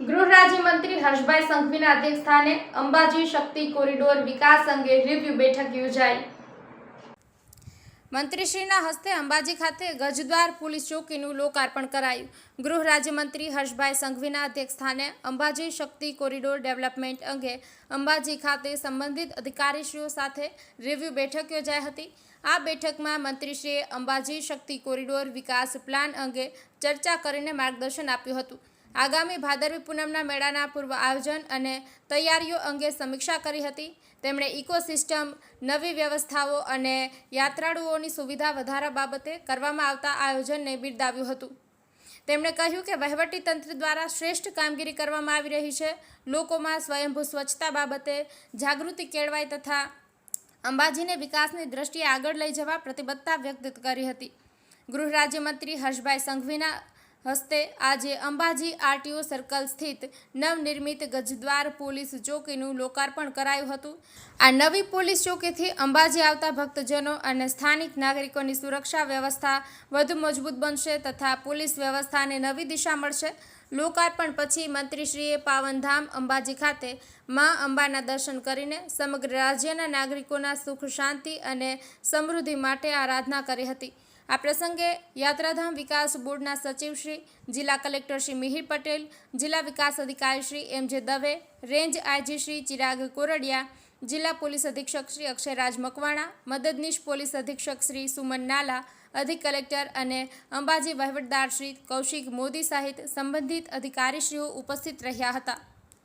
ગૃહ રાજ્યમંત્રી હર્ષભાઈ સંઘવીના અધ્યક્ષસ્થાને અંબાજી શક્તિ કોરિડોર વિકાસ અંગે રિવ્યુ બેઠક યોજાઈ. મંત્રીશ્રીના હસ્તે અંબાજી ખાતે ગજદ્વાર પોલીસ ચોકીનું લોકાર્પણ કરાયું. ગૃહ રાજ્યમંત્રી હર્ષભાઈ સંઘવીના અધ્યક્ષસ્થાને અંબાજી શક્તિ કોરિડોર ડેવલપમેન્ટ અંગે અંબાજી ખાતે સંબંધિત અધિકારીશ્રીઓ સાથે રિવ્યુ બેઠક યોજાઈ હતી. આ બેઠકમાં મંત્રીશ્રીએ અંબાજી શક્તિ કોરિડોર વિકાસ પ્લાન અંગે ચર્ચા કરીને માર્ગદર્શન આપ્યું હતું. આગામી ભાદરવી પૂનમના મેળાના પૂર્વ આયોજન અને તૈયારીઓ અંગે સમીક્ષા કરી હતી. તેમણે ઇકોસિસ્ટમ, નવી વ્યવસ્થાઓ અને યાત્રાળુઓની સુવિધા વધારા બાબતે કરવામાં આવતા આયોજનને બિરદાવ્યું હતું. તેમણે કહ્યું કે વહીવટી તંત્ર દ્વારા શ્રેષ્ઠ કામગીરી કરવામાં આવી રહી છે. લોકોમાં સ્વયંભૂ સ્વચ્છતા બાબતે જાગૃતિ કેળવાય તથા અંબાજીને વિકાસની દ્રષ્ટિએ આગળ લઈ જવા પ્રતિબદ્ધતા વ્યક્ત કરી હતી. ગૃહ રાજ્યમંત્રી હર્ષભાઈ સંઘવીના હસ્તે આજે અંબાજી આરટીઓ સર્કલ સ્થિત નવનિર્મિત ગજદ્વાર પોલીસ ચોકીનું લોકાર્પણ કરાયું હતું. આ નવી પોલીસ ચોકીથી અંબાજી આવતા ભક્તજનો અને સ્થાનિક નાગરિકોની સુરક્ષા વ્યવસ્થા વધુ મજબૂત બનશે તથા પોલીસ વ્યવસ્થાને નવી દિશા મળશે. લોકાર્પણ પછી મંત્રીશ્રીએ પાવનધામ અંબાજી ખાતે મા અંબાના દર્શન કરીને સમગ્ર રાજ્યના નાગરિકોના સુખ, શાંતિ અને સમૃદ્ધિ માટે આરાધના કરી હતી. આ પ્રસંગે યાત્રાધામ વિકાસ બોર્ડના સચિવ શ્રી, જિલ્લા કલેક્ટર શ્રી મિહિર પટેલ, જિલ્લા વિકાસ અધિકારી Shri M J Dave, range IG Shri Chirag Kordiya, જિલ્લા પોલીસ અધિક્ષક શ્રી અક્ષયરાજ મકવાણા, મદદનીશ પોલીસ અધિક્ષક શ્રી સુમન નાલા, અધિક કલેક્ટર અને અંબાજી વહીવટદાર શ્રી કૌશિક મોદી સહિત સંબંધિત અધિકારીશ્રીઓ ઉપસ્થિત રહ્યા હતા.